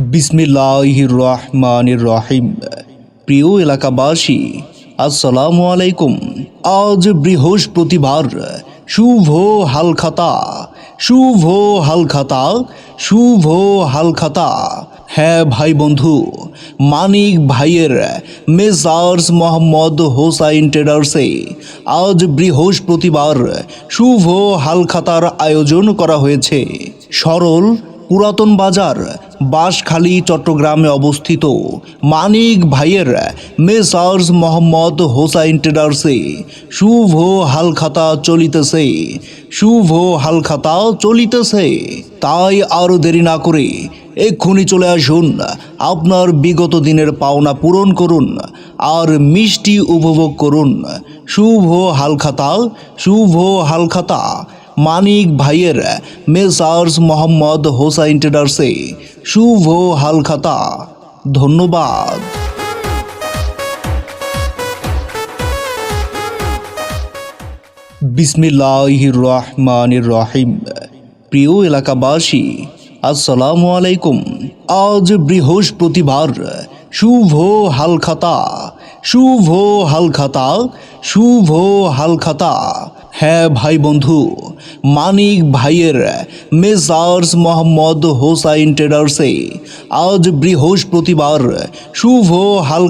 বিসমিল্লাহির রহমানির রহিম প্রিয় এলাকাবাসী, আসসালামু আলাইকুম। আজ বৃহস্পতিবার, শুভ হালখাতা। শুভ হালখাতা শুভ হালখাতা। হ্যাঁ ভাই বন্ধু, মানিক ভাইয়ের মেসার্স মোহাম্মদ হোসাইন ট্রেডার্সে আজ বৃহস্পতিবার শুভ হালখাতার আয়োজন করা হয়েছে। সরল পুরাতন বাজার বাঁশখালী, চট্টগ্রামে অবস্থিত মানিক ভাইয়ের মেসার্স মোহাম্মদ হোসাইন ট্রেডার্সে শুভ হালখাতা চলিতেছে, শুভ হালখাতা চলিতেছে। তাই আরও দেরি না করে এক্ষুনি চলে আসুন, আপনার বিগত দিনের পাওনা পূরণ করুন আর মিষ্টি উপভোগ করুন। শুভ হালখাতা শুভ হালখাতা। মানিক ভাইয়ের মেসার্স মোহাম্মদ হোসাইন ট্রেডার্সে শুভ হালখাতা। ধন্যবাদ। বিসমিল্লাহির রহমানির রহিম প্রিয় এলাকাবাসী, আসসালামু আলাইকুম। আজ বৃহস্পতিবার, শুভ হালখাতা। শুভ হালখাতা শুভ হালখাতা। হ্যাঁ ভাই বন্ধু মানিক ভাইয়ের মেসার্স মোহাম্মদ হোসাইন ট্রেডার্সে আজ বৃহস্পতিবার শুভ হালখা